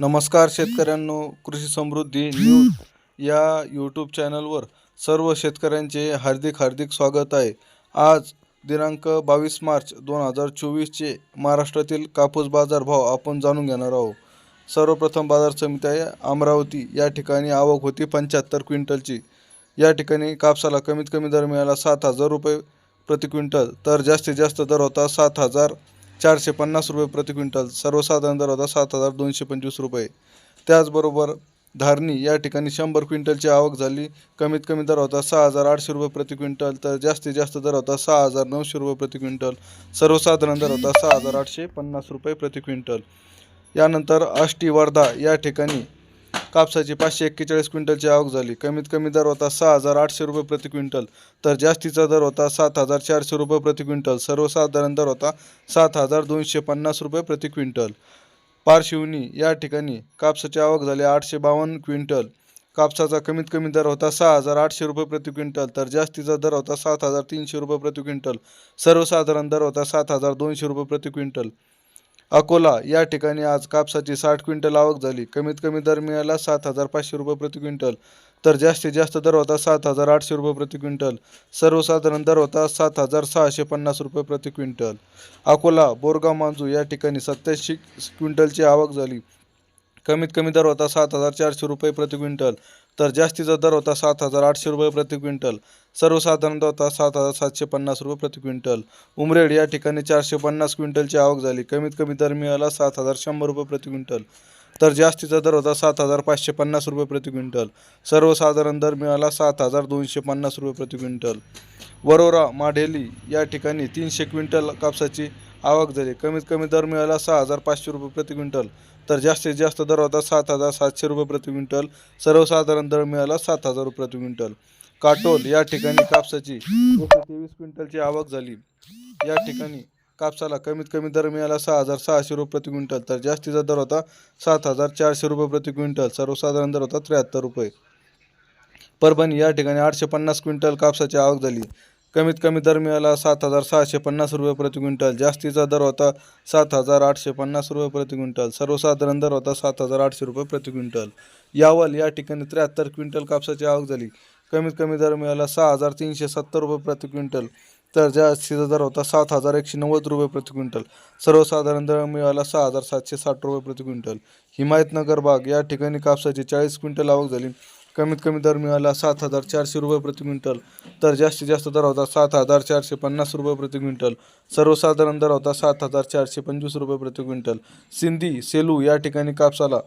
नमस्कार शेतकऱ्यांनो कृषी समृद्धी न्यूज या यूट्यूब चॅनलवर सर्व शेतकऱ्यांचे हार्दिक हार्दिक स्वागत आहे. आज दिनांक बावीस मार्च दोन हजार चोवीसचे महाराष्ट्रातील कापूस बाजार भाव आपण जाणून घेणार आहोत. सर्वप्रथम बाजार समिती आहे अमरावती. या ठिकाणी आवक होती पंच्याहत्तर क्विंटलची. या ठिकाणी कापसाला कमीत कमी दर मिळाला सात हजार रुपये प्रति क्विंटल. तर जास्तीत जास्त दर होता सात हजार चारशे पन्नास रुपये प्रति क्विंटल सर्वसाधारण दर होता सात हजार दोनशे पंचवीस रुपये. त्याचबरोबर धारणी या ठिकाणी शंभर क्विंटलची आवक झाली. कमीत कमी दर होता सहा हजार आठशे रुपये प्रति क्विंटल तर जास्तीत जास्त दर होता सहा हजार नऊशे रुपये प्रति क्विंटल. सर्वसाधारण दर होता सहा हजार आठशे पन्नास रुपये प्रति क्विंटल. यानंतर आष्टी वर्धा या ठिकाणी कापसाची पाचशे एक्केचाळीस क्विंटलची आवक झाली. कमीत कमी दर होता सहा हजार आठशे रुपये प्रति क्विंटल तर जास्तीचा दर होता सात हजार चारशे रुपये प्रति क्विंटल सर्वसाधारण दर होता सात हजार दोनशे पन्नास रुपये प्रति क्विंटल. पारशिवनी या ठिकाणी कापसाची आवक झाली आठशे बावन्न क्विंटल. कापसाचा कमीत कमी दर होता सहा हजार आठशे रुपये प्रति क्विंटल तर जास्तीचा दर होता सात हजार तीनशे रुपये प्रति क्विंटल. सर्वसाधारण दर होता सात हजार दोनशे रुपये प्रति क्विंटल. अकोला या ठिकाणी आज कापसाची साठ क्विंटल आवक झाली. कमीत कमी दर मिळाला सात हजार पाचशे रुपये प्रति क्विंटल. तर जास्तीत जास्त दर होता सात हजार आठशे रुपये प्रति क्विंटल. सर्वसाधारण दर होता सात हजार सहाशे पन्नास रुपये प्रति क्विंटल. अकोला बोरगाव मांजू या ठिकाणी सत्याऐंशी क्विंटलची आवक झाली. कमीत कमी दर होता सात हजार चारशे रुपये प्रति क्विंटल तर जास्तीचा दर होता सात हजार आठशे रुपये प्रति क्विंटल सर्वसाधारण दर होता सात हजार सातशे पन्नास रुपये प्रति क्विंटल. उमरेड या ठिकाणी चारशे पन्नास क्विंटलची आवक झाली. कमीत कमी दर मिळाला सात हजार शंभर रुपये प्रति क्विंटल तर जास्तीचा दर होता सात हजार पाचशे पन्नास रुपये प्रति क्विंटल सर्वसाधारण दर मिळाला सात हजार दोनशे पन्नास रुपये प्रति क्विंटल. वरोरा माढेली या ठिकाणी तीनशे क्विंटल कापसाची आवक झाली. कमीत कमी दर मिळाला सहा हजार पाचशे रुपये प्रति क्विंटल. तर जास्तीत जास्त दर होता सात हजार सातशे रुपये प्रति क्विंटल. सर्वसाधारण दर मिळाला सात हजार रुपये प्रति क्विंटल. काटोल या ठिकाणी कापसाची एकशे तेवीस क्विंटलची आवक झाली. या ठिकाणी कापसाला कमीत कमी दर मिळाला सहा हजार सहाशे रुपये प्रति क्विंटल. तर जास्तीचा दर होता सात हजार चारशे रुपये प्रति क्विंटल. सर्वसाधारण दर होता त्र्याहत्तर रुपये. परभणी या ठिकाणी आठशे पन्नास क्विंटल कापसाची आवक झाली. कमीत कमी दर मिळाला सात हजार सहाशे पन्नास रुपये प्रति क्विंटल. जास्तीचा दर होता सात हजार आठशे पन्नास रुपये प्रति क्विंटल. सर्वसाधारण दर होता सात हजार आठशे रुपये प्रति क्विंटल. यावल या ठिकाणी त्र्याहत्तर क्विंटल कापसाची आवक झाली. कमीत कमी दर मिळाला सहा हजार तीनशे सत्तर रुपये प्रति क्विंटल. तर जास्तीचा दर होता सात हजार एकशे नव्वद रुपये प्रति क्विंटल. सर्वसाधारण दर मिळाला सहा हजार सातशे साठ रुपये प्रति क्विंटल. हिमायतनगर बाग या ठिकाणी कापसाची चाळीस क्विंटल आवक झाली. कमीत कमी दर मिळाला सात हजार चारशे रुपये प्रति क्विंटल तर जास्तीत जास्त दर होता सात हजार चारशे पन्नास रुपये प्रति क्विंटल. सर्वसाधारण दर होता सात हजार चारशे पंचवीस रुपये प्रति क्विंटल. सिंधी सेलू या ठिकाणी कापसाला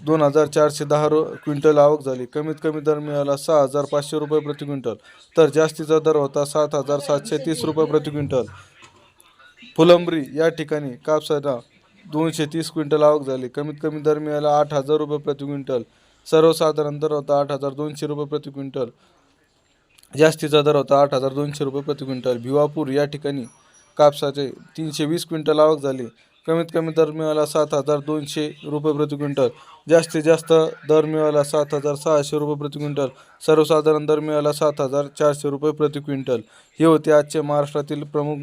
दोन हजार चारशे दहा रु क्विंटल आवक झाली. कमीत कमी दर मिळाला सहा हजार पाचशे रुपये प्रति क्विंटल तर जास्तीचा दर होता सात हजार सातशे तीस रुपये प्रति क्विंटल. फुलंब्री या ठिकाणी कापसाला दोनशे तीस क्विंटल आवक झाली. कमीत कमी दर मिळाला आठ हजार रुपये प्रति क्विंटल सर्वसाधारण दर होता आठ हजार दोनशे रुपये प्रति क्विंटल. जास्तीचा दर होता आठ हजार दोनशे रुपये प्रति क्विंटल. भिवापूर या ठिकाणी कापसाचे तीनशे वीस क्विंटल आवक झाली. कमीत कमी दर मिळाला सात हजार दोनशे रुपये प्रति क्विंटल. जास्तीत जास्त दर मिळाला सात हजार सहाशे रुपये प्रति क्विंटल. सर्वसाधारण दर मिळाला सात हजार चारशे रुपये प्रति क्विंटल. हे होते आजचे महाराष्ट्रातील प्रमुख